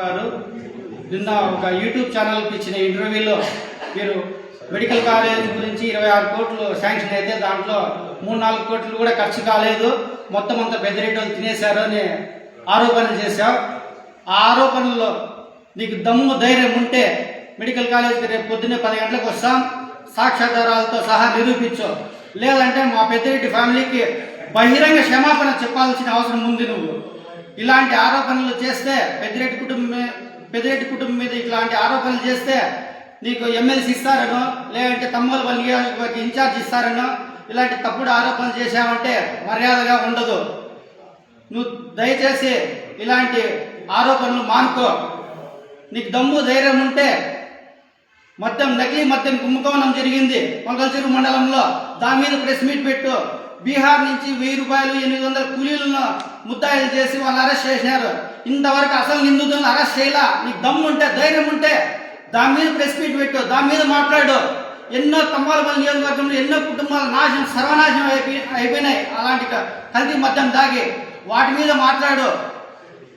గారు నిన్న ఒక యూట్యూబ్ ఛానల్కి ఇచ్చిన ఇంటర్వ్యూలో మీరు మెడికల్ కాలేజ్ గురించి ఇరవై ఆరు కోట్లు శాంక్షన్ అయితే దాంట్లో మూడు నాలుగు కోట్లు కూడా ఖర్చు కాలేదు. మొత్తం అంతా పెద్దరెడ్డి తినేశారు అని ఆరోపణలు చేశావు. ఆ ఆరోపణల్లో నీకు దమ్ము ధైర్యం ఉంటే మెడికల్ కాలేజ్కి రేపు పొద్దున్నే పది గంటలకు వస్తాం. సాక్ష్యాధారాలతో సహా నిరూపించు. లేదంటే మా పెద్దరెడ్డి ఫ్యామిలీకి బహిరంగ క్షమాపణ చెప్పాల్సిన అవసరం ఉంది నువ్వు. ఇలాంటి ఆరోపణలు చేస్తే పెద్దిరెడ్డి కుటుంబం పెద్దిరెడ్డి కుటుంబం మీద ఇట్లాంటి ఆరోపణలు చేస్తే నీకు ఎమ్మెల్సీ ఇస్తారనో లేదంటే తమ్ముల నియోజకవర్గ ఇన్ఛార్జ్ ఇస్తారనో ఇలాంటి తప్పుడు ఆరోపణలు చేశావంటే మర్యాదగా ఉండదు. నువ్వు దయచేసి ఇలాంటి ఆరోపణలు మానుకో. నీకు దమ్ము ధైర్యం ఉంటే మొత్తం నకిలీ మద్యం కుంభకోణం జరిగింది. పొంగల్చెరు మండలంలో దాని మీద ప్రెస్ మీట్ పెట్టు. బీహార్ నుంచి వెయ్యి రూపాయలు ఎనిమిది వందల కూలీలను ముద్దాయిలు చేసి వాళ్ళు అరెస్ట్ చేసినారు. ఇంతవరకు అసలు నిందితులను అరెస్ట్ చేయలా? నీకు దమ్ము ఉంటే ధైర్యం ఉంటే దాని మీద ప్రెస్ మీట్ పెట్టు దాని మీద మాట్లాడు. ఎన్నో తమ్మాలపల్లి నియోజకవర్గంలో ఎన్నో కుటుంబాల నాశనం సర్వనాశనం అయిపోయి అయిపోయినాయి అలాంటి కల్తీ మద్యం దాగి. వాటి మీద మాట్లాడు.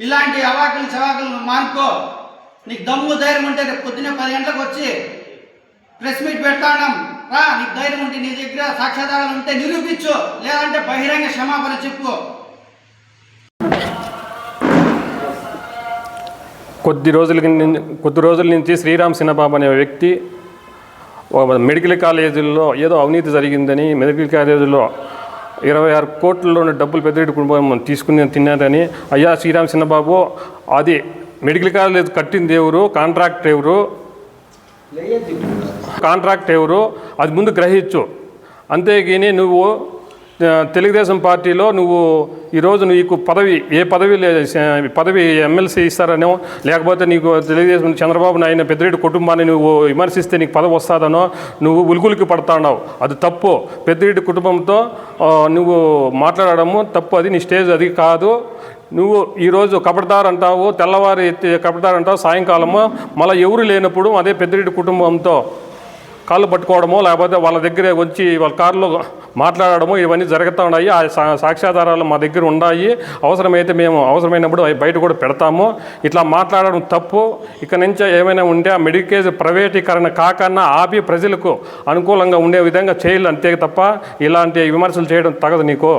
ఇలాంటి అవాకులు చవాకులు మానుకో. నీకు దమ్ము ధైర్యం ఉంటే రేపు పొద్దున్నే పది గంటలకు వచ్చి ప్రెస్ మీట్ పెడతాం రా నీకు ధైర్యం ఉంటే నీ దగ్గర సాక్ష్యాధారాలు ఉంటే నిరూపించు. లేదంటే బహిరంగ క్షమాపణ చెప్పు. కొద్ది రోజుల కింద- కొద్ది రోజుల నుంచి శ్రీరామ్ సిన్నబాబు అనే వ్యక్తి ఒక మెడికల్ కాలేజీల్లో ఏదో అవినీతి జరిగిందని మెడికల్ కాలేజీలో ఇరవై ఆరు కోట్లలోని డబ్బులు పెద్దరెడ్డి కుటుంబం తీసుకుని తిన్నారని అయ్యా శ్రీరామ్ చిన్నబాబు అది మెడికల్ కాలేజ్ కట్టింది ఎవరు కాంట్రాక్ట్ ఎవరు? కాంట్రాక్ట్ ఎవరు అది ముందు గ్రహించు. అంతేగాని నువ్వు తెలుగుదేశం పార్టీలో నువ్వు ఈరోజు నీకు పదవి ఏ పదవి లేదు పదవి ఎమ్మెల్సీ ఇస్తారనో లేకపోతే నీకు తెలుగుదేశం చంద్రబాబు నాయన పెద్దిరెడ్డి కుటుంబాన్ని నువ్వు విమర్శిస్తే నీకు పదవి వస్తుందనో నువ్వు ఉలుగులికి పడుతున్నావు అది తప్పు. పెద్దిరెడ్డి కుటుంబంతో నువ్వు మాట్లాడడము తప్పు. అది నీ స్టేజ్ అది కాదు. నువ్వు ఈరోజు కబడతారు అంటావు తెల్లవారి కబడతారు కబడ్దార్ అంటావు సాయంకాలము మళ్ళీ ఎవరు లేనప్పుడు అదే పెద్దిరెడ్డి కుటుంబంతో కాళ్ళు పట్టుకోవడమో లేకపోతే వాళ్ళ దగ్గర వచ్చి వాళ్ళ కారులో మాట్లాడడము ఇవన్నీ జరుగుతూ ఉన్నాయి. ఆ సాక్ష్యాధారాలు మా దగ్గర ఉన్నాయి. అవసరమైతే మేము అవసరమైనప్పుడు అవి బయట కూడా పెడతాము. ఇట్లా మాట్లాడడం తప్పు. ఇక నుంచి ఏమైనా ఉంటే ఆ మెడికేజ్ ప్రైవేటీకరణ కాకన్నా ఆపి ప్రజలకు అనుకూలంగా ఉండే విధంగా చేయాలి అంతే తప్ప ఇలాంటి విమర్శలు చేయడం తగదు నీకు.